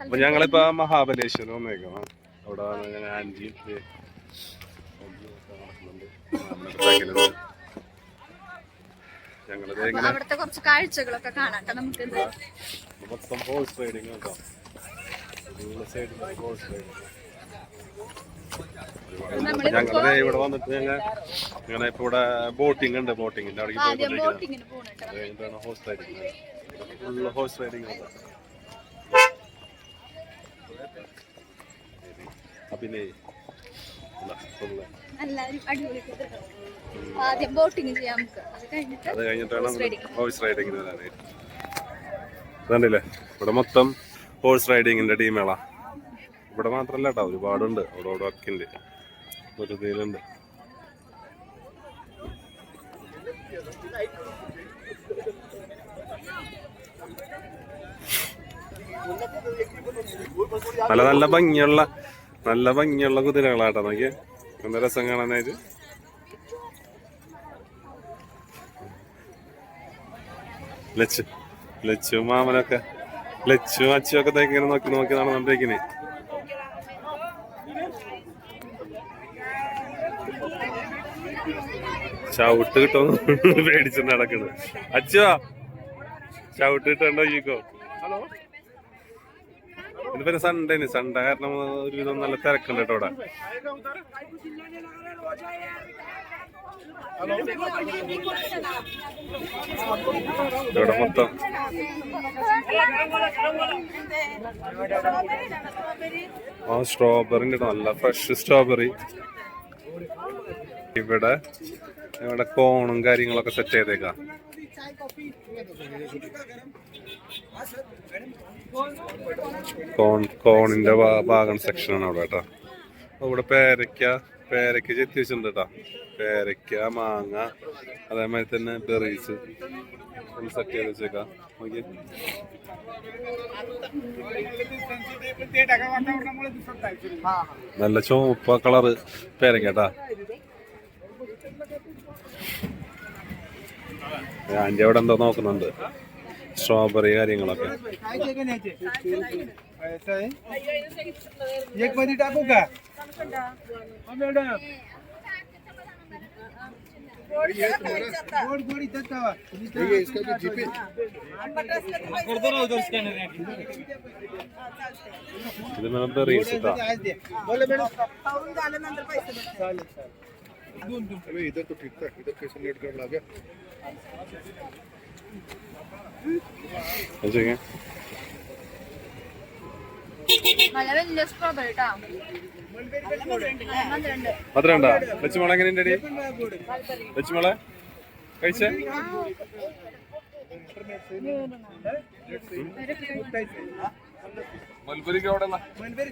അപ്പൊ ഞങ്ങളിപ്പോ മഹാബലേശ്വരം വന്നേക്കണം? അവിടെ ഞങ്ങൾ. ഞങ്ങളിത് അവിടുത്തെ കുറച്ച് കാഴ്ചകളൊക്കെ കാണാട്ടെ നമുക്ക് ഇത് മൊത്തം ഹോഴ്സ് റൈഡിങ് നോക്കാം സൈഡിൽ ഹോഴ്സ് റൈഡിങ് ഞങ്ങൾ ഇവിടെ വന്നിട്ട് ഞങ്ങൾ ഞങ്ങളെ ഇപ്പൊ ഇവിടെ ബോട്ടിംഗ് ഉണ്ട് ബോട്ടിങ്ങിന്റെ അവിടെ ആദ്യം ഹോഴ്സ് റൈഡിങ് ഒരു. ആദ്യം ബോട്ടിങ് ചെയ്യാം നമുക്ക്. അത് കഴിഞ്ഞിട്ട് അത് കഴിഞ്ഞിട്ടാണ് ഹോഴ്സ് റൈഡിങ്ങിന് ഇവിടെ മൊത്തം ഹോഴ്സ് റൈഡിങ്ങിന്റെ ടീമുകളാ ഇവിടെ മാത്രല്ല കേട്ടോ ഒരുപാടുണ്ട്. അവിടെ അവിടെ ഒക്കെ ഉണ്ട് വെറുതെയിലുണ്ട്. നല്ല നല്ല ഭംഗിയുള്ള നല്ല ഭംഗിയുള്ള കുതിരകളാട്ടോ നോക്കിയേ. എന്താ രസം കാണാനായിട്ട്. ലച്ചു ലച്ചു മാമനൊക്കെ ലച്ചു അച്ചു ഒക്കെ തേക്കിങ്ങനെ നോക്കി നോക്കി നടന്നോണ്ടിരിക്കുന്നേ. ചവിട്ട് കിട്ടോ പേടിച്ച് നടക്കുന്നത് അച്ചോ ചവിട്ട് കിട്ടണ്ടോ ഈക്കോ ഇത് പിന്നെ സൺഡേന് സൺഡേ കാരണം ഒരുവിധം നല്ല തിരക്കുണ്ട് കേട്ടോ ഇവിടെ ഇവിടെ മൊത്തം ആ സ്ട്രോബെറി ഉണ്ട് നല്ല ഫ്രഷ് സ്ട്രോബെറി ഇവിടെ ഇവിടെ കോണും കാര്യങ്ങളൊക്കെ സെറ്റ് ചെയ്തേക്കാം. കോൺ കോണിന്റെ ഭാഗം സെക്ഷനാണ് അവിടെ കേട്ടോ. അവിടെ പേരയ്ക്ക പേരയ്ക്ക ചെത്തി വെച്ചിട്ടുണ്ട് കേട്ടോ. പേരയ്ക്ക മാങ്ങ അതേമാതിരി തന്നെ ബെറീസ് സെറ്റ് ചെയ്ത് വെച്ചേക്കാം. ഓക്കെ നല്ല ചുവപ്പ കളറ് പേരയ്ക്ക ആന്റി അവിടെ എന്തോ നോക്കുന്നുണ്ട്. സ്ട്രോബെറി കാര്യങ്ങളൊക്കെ. ഇതിനകത്ത് റീൽസ് ഇട്ടാ. अबे इधर तो ठीक था इधर कैसे लेट कर लगा അത് ചെയ്യാം നല്ല വലിയ സ്ട്രോബെറി കേട്ടോ മധുരണ്ട് മധുരണ്ടാ ലച്ചുമോളെ എങ്ങനെയുണ്ട് അടി ലച്ചുമോളെ കഴിച്ചേ മൽബരിക്ക് അവിടെ मनबेरी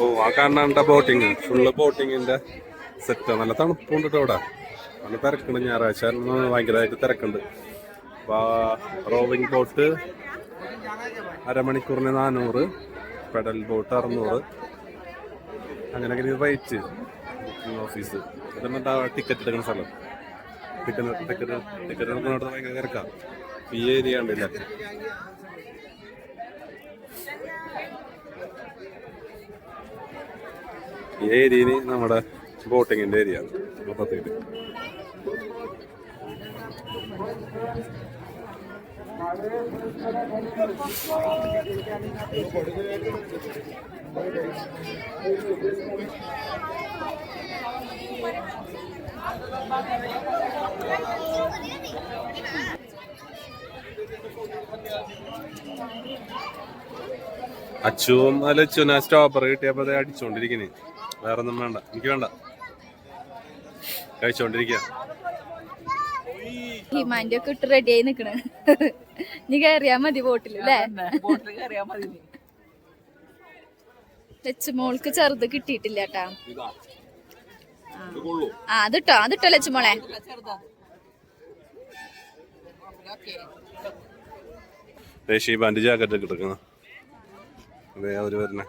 ഓ ആ കാണാണ്ട ബോട്ടിങ് ഫുള്ള് ബോട്ടിങ്ങിന്റെ സെറ്റ് നല്ല തണുപ്പുണ്ട് ഇവിടെ നല്ല തിരക്കുണ്ട് ഞായറാഴ്ച. ഭയങ്കരമായിട്ട് തിരക്കുണ്ട്. റോവിംഗ് ബോട്ട് അരമണിക്കൂറിന് നാനൂറ് പെഡൽ ബോട്ട് അറുന്നൂറ്. അങ്ങനെ റേറ്റ് ഓഫീസ് ഇതൊന്നും ടിക്കറ്റ് എടുക്കുന്ന സ്ഥലം? ഈ ഏരിയ നമ്മുടെ ബോട്ടിങ്ങിന്റെ ഏരിയ മൊത്തത്തിൽ അച്ചുവും അല്ല അച്ചുന സ്റ്റോപ്പർ കിട്ടിയപ്പോ അതേ അടിച്ചോണ്ടിരിക്കുന്നേ വേറെ ഒന്നും വേണ്ട എനിക്ക് വേണ്ട. കഴിച്ചോണ്ടിരിക്ക. ഹിമാന്റെ ഒക്കെ ഇട്ട് റെഡി ആയി നിക്കണ. നീ കയറിയാ മതി ബോട്ടിൽ അല്ലേ? ലച്ചുമോൾക്ക് ചെറുത് കിട്ടിയിട്ടില്ല കേട്ടാ ആ. അതിട്ടോ അതിട്ടോ ലച്ചുമോളെ ഓക്കേ. ബാൻഡ് ജാക്കറ്റ് ഒക്കെ എടുക്കുന്നു അതെ അവർ വരുന്നേ.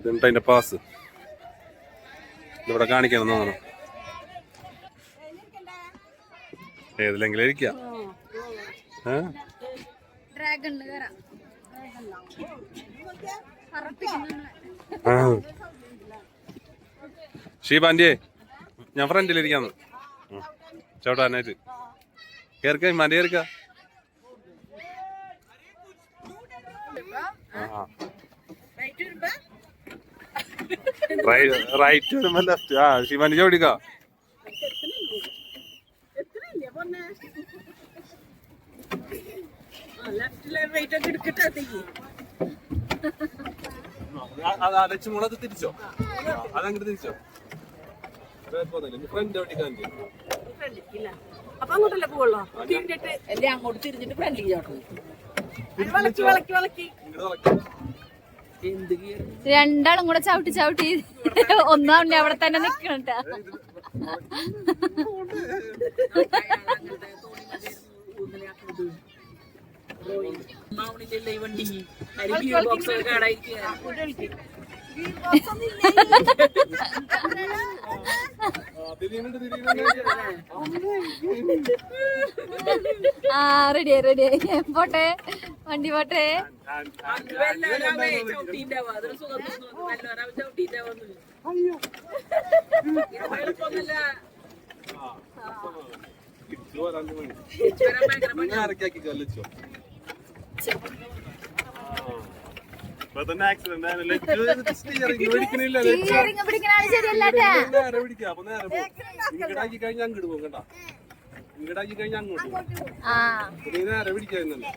ഇതുണ്ട് അതിന്റെ പാസ് ഇതിവിടെ കാണിക്കണം തോന്നണം ഏതിലെങ്കിലും ഇരിക്കാം. ഷീബാന്റെ ഞാൻ ഫ്രണ്ടിലിരിക്കാന്ന്. ചവിട്ടാനായിട്ട്. കേറിക്ക മതി കേറിക്ക ആ. റൈറ്റ് വരുമ്പോ? ലെഫ്റ്റ് ആ ശിവാനി ചോടിക്ക. മുളക് തിരിച്ചോ? അതങ്ങോട്ട് തിരിച്ചോ? ഫ്രണ്ട് ഓടിക്കാൻ. അപ്പൊ അങ്ങോട്ടല്ലേ പോവുള്ളൂ? തിരിഞ്ഞിട്ട് എല്ലാം അങ്ങോട്ട് തിരിഞ്ഞിട്ട് ഫ്രണ്ടിലേക്ക് ചാട്ടണം വിളക്കി വിളക്കി വിളക്കി. രണ്ടാളും കൂടെ ചവിട്ടി ചവിട്ടി. ഒന്നാം അവിടെ തന്നെ നിക്കണട്ടാ മാവണില്ലേ ആ റെഡി റെഡി പോട്ടെ. വണ്ടി പോട്ടെ. ഇറക്കിയാക്കി ചവിട്ടിണ്ടാവുക സ്റ്റിയറിംഗ് ശരിയല്ലാട്ടാ നേരെ പിടിക്കാം. അപ്പൊ നേരെ ഇങ്ങടാക്കി കഴിഞ്ഞാൽ അങ്ങോട്ട് പോകും കേട്ടാ. ഇങ്ങടാക്കി കഴിഞ്ഞാൽ അങ്ങോട്ട് പോകും. ആ. നീ നേരെ പിടിക്കാന്നല്ലേ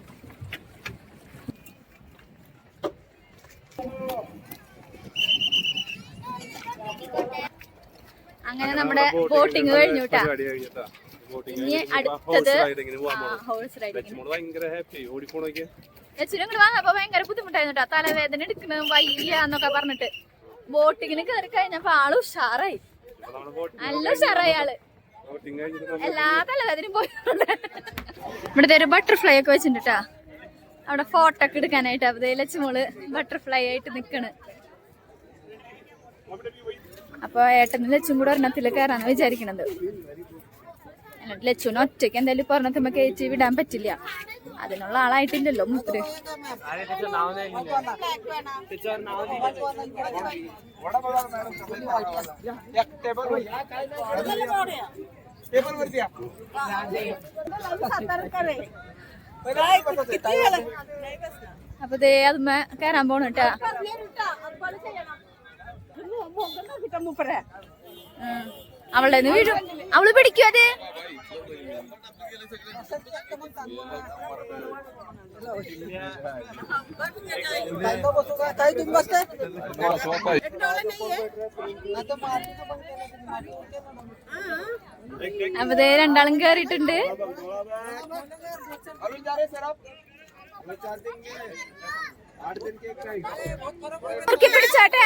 അങ്ങനെ നമ്മുടെ ബോട്ടിങ് കഴിഞ്ഞു കേട്ടാ ഇനി അടുത്തത് ഹോഴ്സ് ഭയങ്കര ഹാപ്പി ഓടിപ്പോണോക്കെ ഭയങ്കര ബുദ്ധിമുട്ടായിരുന്നു കേട്ടോ തലവേദന എടുക്കണ വയ്യ എന്നൊക്കെ പറഞ്ഞിട്ട്. ബോട്ടിങ്ങിന് കയറി കഴിഞ്ഞപ്പോ ആൾ ഉഷാറായി. നല്ല ഉഷാറായി ആൾ. എല്ലാ തലവേദനയും പോയിട്ടുണ്ട് ഇവിടുത്തെ ഒരു ബട്ടർഫ്ലൈ ഒക്കെ വെച്ചിട്ടുണ്ട് ട്ടാ. അവിടെ ഫോട്ടോ ഒക്കെ എടുക്കാനായിട്ട്. ദേ ലച്ചുമോൾ ബട്ടർഫ്ലൈ ആയിട്ട് നിക്കണ്. അപ്പൊ ഏട്ടനും ലച്ചും കൂടെ ഒരെണ്ണത്തിൽ കയറാന്ന് വിചാരിക്കണത്. എന്നിട്ട് ലച്ചുവിനെ ഒറ്റയ്ക്ക് എന്തായാലും പറഞ്ഞ കയറ്റി വിടാൻ പറ്റില്ല. അതിനുള്ള ആളായിട്ടില്ലല്ലോ മുത്തര്. അപ്പൊ ദേ അത് കയറാൻ പോണ കേട്ടാ. മൂപ്പറേ അവളുടെ വീഴും അവൾ പിടിക്കും അത്. അപ്പതേ രണ്ടാളും കേറിയിട്ടുണ്ട്. പിടിച്ചോട്ടെ.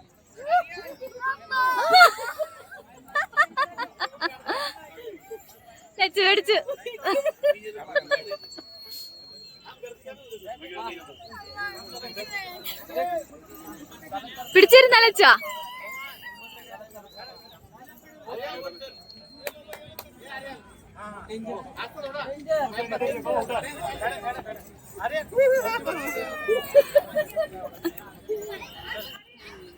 ലച്ചു മേടിച്ചു പിടിച്ചിരുന്ന ലച്ച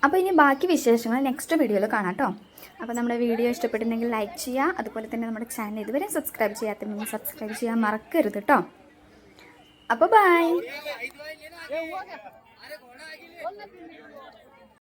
അപ്പോൾ ഇനി ബാക്കി വിശേഷങ്ങൾ നെക്സ്റ്റ് വീഡിയോയിൽ കാണാം കേട്ടോ അപ്പോൾ നമ്മുടെ വീഡിയോ ഇഷ്ടപ്പെട്ടുണ്ടെങ്കിൽ ലൈക്ക് ചെയ്യുക അതുപോലെ തന്നെ നമ്മുടെ ചാനൽ ഇതുവരെ സബ്സ്ക്രൈബ് ചെയ്യാത്തുണ്ടെങ്കിൽ സബ്സ്ക്രൈബ് ചെയ്യാൻ മറക്കരുത് കേട്ടോ അപ്പോൾ ബൈ